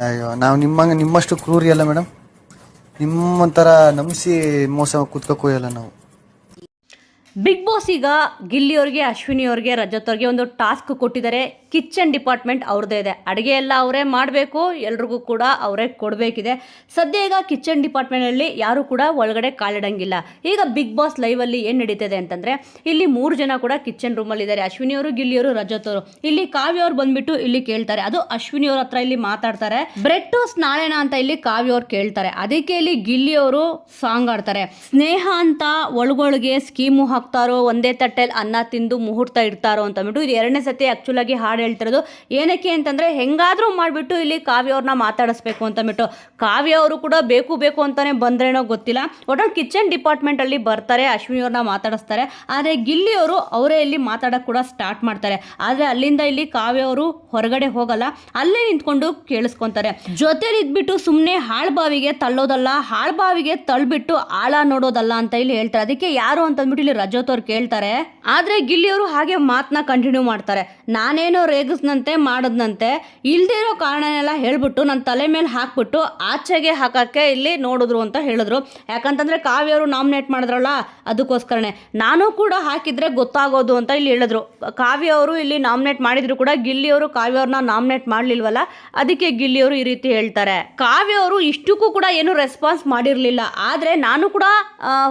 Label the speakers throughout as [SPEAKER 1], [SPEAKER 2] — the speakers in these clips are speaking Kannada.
[SPEAKER 1] ಅಯ್ಯೋ, ನಾವು ನಿಮ್ಮಂಗೆ ನಿಮ್ಮಷ್ಟು ಕ್ರೂರಿ ಅಲ್ಲ ಮೇಡಮ್ ನಿಮ್ಮಂತರ ನಂಬಿಸಿ ಮೋಸ ಕುತ್ಕೋಯಲ್ಲ ನಾವು.
[SPEAKER 2] ಬಿಗ್ ಬಾಸ್ ಈಗ ಗಿಲ್ಲಿಯವ್ರಿಗೆ ಅಶ್ವಿನಿ ಅವ್ರಿಗೆ ರಜತ್ ಅವ್ರಿಗೆ ಒಂದು ಟಾಸ್ಕ್ ಕೊಟ್ಟಿದ್ದಾರೆ. ಕಿಚನ್ ಡಿಪಾರ್ಟ್ಮೆಂಟ್ ಅವ್ರದ್ದೇ ಇದೆ. ಅಡುಗೆ ಎಲ್ಲ ಅವರೇ ಮಾಡಬೇಕು, ಎಲ್ರಿಗೂ ಕೂಡ ಅವರೇ ಕೊಡಬೇಕಿದೆ. ಸದ್ಯ ಈಗ ಕಿಚನ್ ಡಿಪಾರ್ಟ್ಮೆಂಟಲ್ಲಿ ಯಾರು ಕೂಡ ಒಳಗಡೆ ಕಾಲಿಡಂಗಿಲ್ಲ. ಈಗ ಬಿಗ್ ಬಾಸ್ ಲೈವಲ್ಲಿ ಏನು ನಡೀತದೆ ಅಂತಂದರೆ, ಇಲ್ಲಿ ಮೂರು ಜನ ಕೂಡ ಕಿಚನ್ ರೂಮಲ್ಲಿದ್ದಾರೆ. ಅಶ್ವಿನಿಯವರು, ಗಿಲ್ಲಿಯವರು ರಜತ್ ಅವರು ಇಲ್ಲಿ ಕಾವ್ಯ ಅವ್ರು ಬಂದ್ಬಿಟ್ಟು ಇಲ್ಲಿ ಕೇಳ್ತಾರೆ. ಅದು ಅಶ್ವಿನಿ ಅವ್ರ ಹತ್ರ ಇಲ್ಲಿ ಮಾತಾಡ್ತಾರೆ. ಬ್ರೆಡ್ ಟೋಸ್ಟ್ ನಾಳೆನಾ ಅಂತ ಇಲ್ಲಿ ಕಾವ್ಯ ಅವ್ರು ಕೇಳ್ತಾರೆ. ಅದಕ್ಕೆ ಇಲ್ಲಿ ಗಿಲ್ಲಿಯವರು ಸಾಂಗ್ ಆಡ್ತಾರೆ ಸ್ನೇಹ ಅಂತ ಒಳಗೊಳಗೆ ಸ್ಕೀಮು ಹಾಕ್ತಾರೋ, ಒಂದೇ ತಟ್ಟೆಲಿ ಅನ್ನ ತಿಂದು ಮುಹೂರ್ತ ಇಡ್ತಾರೋ ಅಂತ ಅಂದ್ಬಿಟ್ಟು ಇದು ಎರಡನೇ ಸತಿ ಆ್ಯಕ್ಚುಲ್ ಆಗಿ ಹಾಡು ಹೇಳ್ತಿರೋದು? ಏನಕ್ಕೆ ಅಂತಂದರೆ ಹೆಂಗಾದರೂ ಮಾಡಿಬಿಟ್ಟು ಇಲ್ಲಿ ಕಾವ್ಯ ಅವ್ರನ್ನ ಮಾತಾಡಿಸ್ಬೇಕು ಅಂತ ಅಂದ್ಬಿಟ್ಟು ಕಾವ್ಯ ಅವರು ಕೂಡ ಬೇಕು ಬೇಕು ಅಂತಲೇ ಬಂದ್ರೇನೋ ಗೊತ್ತಿಲ್ಲ. ಒಟ್ಟು ಕಿಚನ್ ಡಿಪಾರ್ಟ್ಮೆಂಟಲ್ಲಿ ಬರ್ತಾರೆ, ಅಶ್ವಿನಿ ಅವ್ರನ್ನ ಮಾತಾಡಿಸ್ತಾರೆ. ಆದರೆ ಗಿಲ್ಲಿ ಅವರು ಇಲ್ಲಿ ಮಾತಾಡೋಕೆ ಕೂಡ ಸ್ಟಾರ್ಟ್ ಮಾಡ್ತಾರೆ. ಆದರೆ ಅಲ್ಲಿಂದ ಇಲ್ಲಿ ಕಾವ್ಯ ಅವರು ಹೊರಗಡೆ ಹೋಗಲ್ಲ. ಅಲ್ಲೇ ನಿಂತ್ಕೊಂಡು ಕೇಳಿಸ್ಕೊಂತಾರೆ. ಜೊತೆಲಿ ಇದ್ಬಿಟ್ಟು ಸುಮ್ಮನೆ ಹಾಳ್ಬಾವಿಗೆ ತಳ್ಳೋದಲ್ಲ ಹಾಳ್ಬಾವಿಗೆ ತಳ್ಬಿಟ್ಟು ಆಳ ನೋಡೋದಲ್ಲ ಅಂತ ಇಲ್ಲಿ ಹೇಳ್ತಾರೆ. ಅದಕ್ಕೆ ಯಾರು ಅಂತಂದ್ಬಿಟ್ಟು ಇಲ್ಲಿ ರಜತ್ ಅವ್ರು ಕೇಳ್ತಾರೆ. ಆದ್ರೆ ಗಿಲ್ಲಿ ಅವರು ಹಾಗೆ ಮಾತನ್ನ ಕಂಟಿನ್ಯೂ ಮಾಡ್ತಾರೆ. ನಾನೇನೋ ರೇಗಿಸ್ನಂತೆ, ಮಾಡದ್ನಂತೆ. ಇಲ್ಲದೇ ಇರೋ ಕಾರಣನೆಲ್ಲ ಹೇಳ್ಬಿಟ್ಟು ನನ್ನ ತಲೆ ಮೇಲೆ ಹಾಕ್ಬಿಟ್ಟು ಆಚೆಗೆ ಹಾಕೋಕ್ಕೆ ಇಲ್ಲಿ ನೋಡಿದ್ರು ಅಂತ ಹೇಳಿದ್ರು. ಯಾಕಂತಂದರೆ ಕಾವ್ಯ ಅವರು ನಾಮಿನೇಟ್ ಮಾಡಿದ್ರಲ್ಲ, ಅದಕ್ಕೋಸ್ಕರನೇ. ನಾನು ಕೂಡ ಹಾಕಿದರೆ ಗೊತ್ತಾಗೋದು ಅಂತ ಇಲ್ಲಿ ಹೇಳಿದ್ರು. ಕಾವ್ಯ ಅವರು ಇಲ್ಲಿ ನಾಮಿನೇಟ್ ಮಾಡಿದ್ರು ಕೂಡ ಗಿಲ್ಲಿಯವರು ಕಾವ್ಯವ್ರನ್ನ ನಾಮಿನೇಟ್ ಮಾಡಲಿಲ್ವಲ್ಲ, ಅದಕ್ಕೆ ಗಿಲ್ಲಿಯವರು ಈ ರೀತಿ ಹೇಳ್ತಾರೆ. ಕಾವ್ಯ ಅವರು ಇಷ್ಟಕ್ಕೂ ಕೂಡ ಏನು ರೆಸ್ಪಾನ್ಸ್ ಮಾಡಿರಲಿಲ್ಲ. ಆದರೆ ನಾನು ಕೂಡ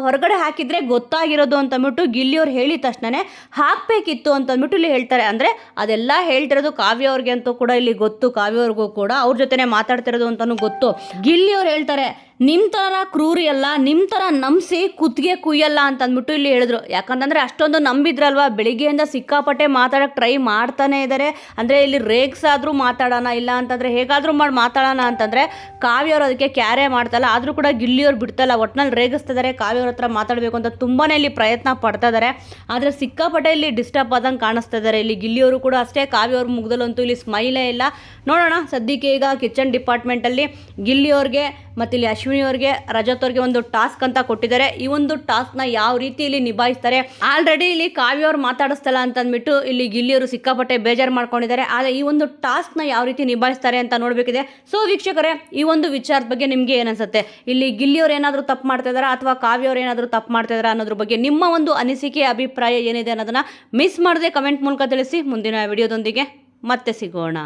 [SPEAKER 2] ಹೊರಗಡೆ ಹಾಕಿದರೆ ಗೊತ್ತಾಗಿರೋದು ಅಂತ ಅಂದ್ಬಿಟ್ಟು ಗಿಲ್ಲಿ ಅವ್ರು ಹೇಳಿದ ತಕ್ಷಣನೇ ಹಾಕಬೇಕಿತ್ತು ಅಂತಂದ್ಬಿಟ್ಟು ಇಲ್ಲಿ ಹೇಳ್ತಾರೆ. ಅಂದರೆ ಅದೆಲ್ಲ ಹೇಳ್ತಿರೋದು ಕಾವ್ಯ ಅವ್ರಿಗೆ ಅಂತೂ ಕೂಡ ಇಲ್ಲಿ ಗೊತ್ತು, ಕಾವ್ಯ ಅವ್ರಿಗೂ ಕೂಡ. ಅವ್ರ ಜೊತೆನೆ ಮಾತಾಡ್ತಿರೋದು ಅಂತಾನು ಗೊತ್ತು. ಗಿಲ್ಲಿ ಅವ್ರು ಹೇಳ್ತಾರೆ ನಿಮ್ಮ ಥರ ಕ್ರೂರಿ ಅಲ್ಲ ನಿಮ್ಮ ಥರ ನಂಬಿಸಿ ಕುತ್ತಿಗೆ ಕುಯ್ಯಲ್ಲ ಅಂತ ಅಂದ್ಬಿಟ್ಟು ಇಲ್ಲಿ ಹೇಳಿದ್ರು. ಯಾಕಂತಂದರೆ ಅಷ್ಟೊಂದು ನಂಬಿದ್ರಲ್ವಾ? ಬೆಳಿಗ್ಗೆಯಿಂದ ಸಿಕ್ಕಾಪಟ್ಟೆ ಮಾತಾಡೋಕೆ ಟ್ರೈ ಮಾಡ್ತಾನೆ ಇದ್ದಾರೆ ಅಂದರೆ ಇಲ್ಲಿ ರೇಗ್ಸಾದರೂ ಮಾತಾಡೋಣ, ಇಲ್ಲ ಅಂತಂದರೆ ಹೇಗಾದರೂ ಮಾಡಿ, ಮಾತಾಡೋಣ ಅಂತಂದರೆ ಕಾವ್ಯ ಅವ್ರು ಅದಕ್ಕೆ ಕ್ಯಾರೆ ಮಾಡ್ತಲ್ಲ, ಆದರೂ ಕೂಡ ಗಿಲ್ಲಿಯವ್ರು ಬಿಡ್ತಲ್ಲ ಒಟ್ಟಿನಲ್ಲಿ ರೇಗಿಸ್ತಿದ್ದಾರೆ ಕಾವ್ಯ ಅವ್ರ ಹತ್ರ ಮಾತಾಡಬೇಕು ಅಂತ ತುಂಬಾ ಇಲ್ಲಿ ಪ್ರಯತ್ನ ಪಡ್ತಾ ಇದ್ದಾರೆ ಆದರೆ ಸಿಕ್ಕಾಪಟ್ಟೆ ಇಲ್ಲಿ ಡಿಸ್ಟರ್ಬ್ ಆದಂಗೆ ಕಾಣಿಸ್ತಾ ಇದ್ದಾರೆ ಇಲ್ಲಿ ಗಿಲ್ಲಿಯವರು ಕೂಡ ಅಷ್ಟೇ, ಕಾವ್ಯ ಅವ್ರ ಮುಗ್ದಲ್ಲಂತೂ ಇಲ್ಲಿ ಸ್ಮೈಲೇ ಇಲ್ಲ. ನೋಡೋಣ, ಸದ್ಯಕ್ಕೆ ಈಗ ಕಿಚನ್ ಡಿಪಾರ್ಟ್ಮೆಂಟಲ್ಲಿ ಗಿಲ್ಲಿಯವ್ರಿಗೆ ಮತ್ತು ಇಲ್ಲಿ ಅಶ್ವಿನಿ ಅವ್ರಿಗೆ, ರಜತ್ ಅವ್ರಿಗೆ ಒಂದು ಟಾಸ್ಕ್ ಅಂತ ಕೊಟ್ಟಿದ್ದಾರೆ. ಈ ಒಂದು ಟಾಸ್ಕ್ನ ಯಾವ ರೀತಿ ಇಲ್ಲಿ ನಿಭಾಯಿಸ್ತಾರೆ? ಆಲ್ರೆಡಿ ಇಲ್ಲಿ ಕಾವ್ಯ ಅವ್ರು ಮಾತಾಡಿಸ್ತಲ್ಲ ಅಂತ ಅಂದ್ಬಿಟ್ಟು ಇಲ್ಲಿ ಗಿಲ್ಲಿಯವರು ಸಿಕ್ಕಾಪಟ್ಟೆ ಬೇಜಾರು ಮಾಡ್ಕೊಂಡಿದ್ದಾರೆ. ಆದರೆ ಈ ಒಂದು ಟಾಸ್ಕ್ನ ಯಾವ ರೀತಿ ನಿಭಾಯಿಸ್ತಾರೆ ಅಂತ ನೋಡಬೇಕಿದೆ. ಸೊ ವೀಕ್ಷಕರೇ, ಈ ಒಂದು ವಿಚಾರದ ಬಗ್ಗೆ ನಿಮಗೆ ಏನನ್ಸುತ್ತೆ ಇಲ್ಲಿ ಗಿಲ್ಲಿಯವ್ರು ಏನಾದರೂ ತಪ್ಪು ಮಾಡ್ತಾ ಅಥವಾ ಕಾವ್ಯ ಅವ್ರು ಏನಾದರೂ ತಪ್ಪು ಮಾಡ್ತಾ ಇದ್ದಾರಾ ಅನ್ನೋದ್ರ ಬಗ್ಗೆ ನಿಮ್ಮ ಒಂದು ಅನಿಸಿಕೆ, ಅಭಿಪ್ರಾಯ ಏನಿದೆ ಅನ್ನೋದನ್ನ ಮಿಸ್ ಮಾಡದೆ ಕಮೆಂಟ್ ಮೂಲಕ ತಿಳಿಸಿ. ಮುಂದಿನ ವಿಡಿಯೋದೊಂದಿಗೆ ಮತ್ತೆ ಸಿಗೋಣ.